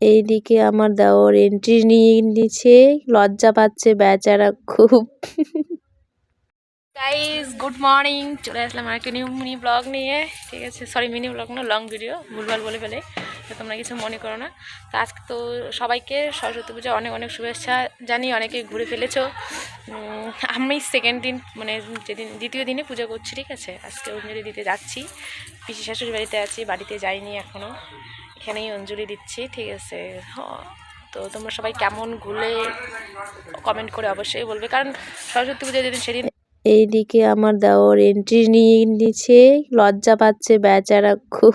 এইদিকে আমার দেওর এন্ট্রি নিয়ে নিচ্ছে, লজ্জা পাচ্ছে বেচারা খুব। গাইজ গুড মর্নিং চলে আসলাম আর আরেকটা নিউ মিনি ব্লগ নিয়ে। ঠিক আছে সরি মিনি ব্লগ না লং ভিডিও ভুলভাল বলে ফেলে। তো তোমরা কিছু মনে করো না। তো আজকে তো সবাইকে সরস্বতী পূজা অনেক অনেক শুভেচ্ছা জানি অনেকে ঘুরে ফেলেছো। আমি সেকেন্ড দিন মানে যেদিন, দ্বিতীয় দিনে পুজো করছি, ঠিক আছে? আজকে অঞ্জলি দিতে যাচ্ছি। পিসি শাশুড়ি বাড়িতে আছি, বাড়িতে যাইনি এখনও এখানেই অঞ্জলি দিচ্ছি ঠিক আছে? হ, তো তোমরা সবাই কেমন ঘুরলে কমেন্ট করে অবশ্যই বলবে কারণ সরস্বতী পুজো যেদিন সেদিন এইদিকে আমার দেওয়ার এন্ট্রি নিয়ে নিচ্ছে লজ্জা পাচ্ছে বেচারা খুব।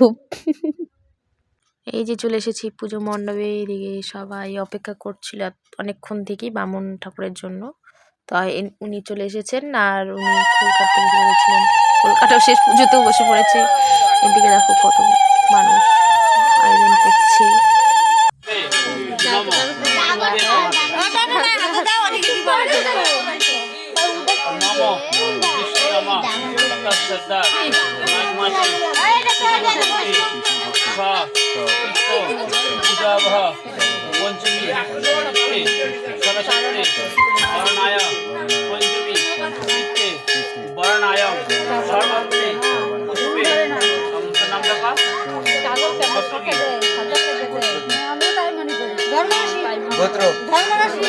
এই যে চলে এসেছি পুজো মণ্ডপে এইদিকে সবাই অপেক্ষা করছিল অনেকক্ষণ থেকেই বামুন ঠাকুরের জন্য। তো উনি চলে এসেছেন আর উনি কলকাতা থেকে বলেছিলেন কলকাতাও শেষ পুজোতেও বসে পড়েছে। এদিকে দেখো কত শ্রদ্ধা নাগমাসি পূজাবহ পঞ্চমী ষষ্ঠী সরস্বতী বরণায় পঞ্চমী তৃতীয় বরণায় সর্বত্রে পুষ্পে নাম লেখা সপ্তমী গোত্র ধর্মরাশি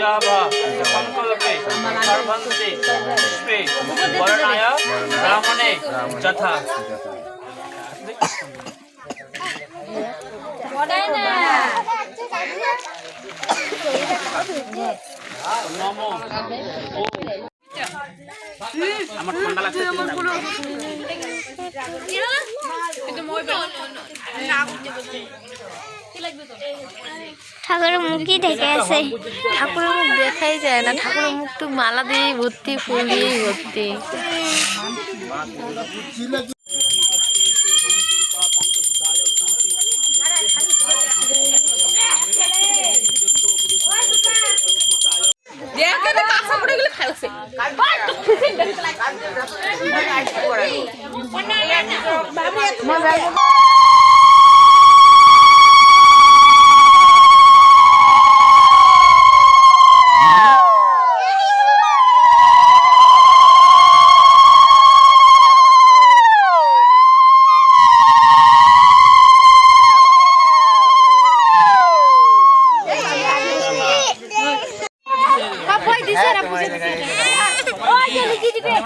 পূজাবহ সংকল্পে সর্বন্তে পুষ্পে বরণায় ব্রাহ্মণে যথা আমার ঠান্ডা লাগছে। ঠাকুরের মুখই ঢেকে আছে। ঠাকুরের মুখ দেখাই যায় না। ঠাকুরের মুখ তো মালা দিয়েই ভর্তি ফুল দিয়েই ভর্তি।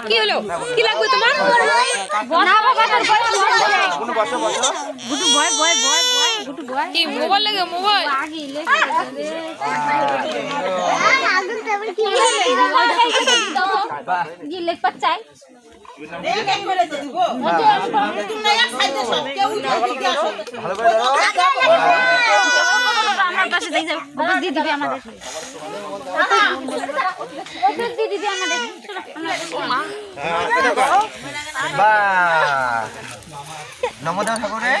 কি হলো? কি লাগবে তোমার? কি মোবাইল লাগে মোবাইল? ভালো করে ধরো বা নমদা ঠাকুরে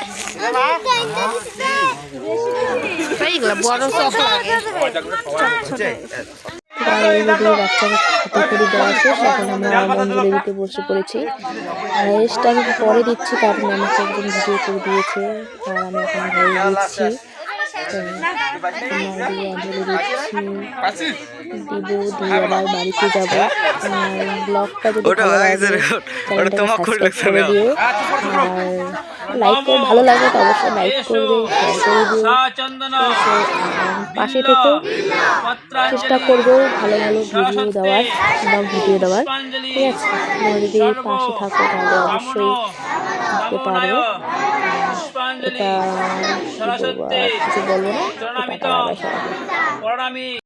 এইগুলো বড় চক লাগে হচ্ছে এইগুলো বাচ্চাকে হাতে করে দেওয়া আমরা বসে পড়েছি হাইয়েস্ট আমি পরে দিচ্ছি কারণ আমাকে একজন ভিডিও করে দিয়েছে আর আমি এখন দিচ্ছি বাড়িতে ভালো লাগে তো অবশ্যই লাইক করবে পাশে থেকে চেষ্টা করব ভালো ভালো ভিডিও দেওয়ার বা ভিডিও দেওয়ার ঠিক আছে তোমরা যদি পাশে থাকো, তাহলে অবশ্যই দিতে পারব এটা কিছু বলব না।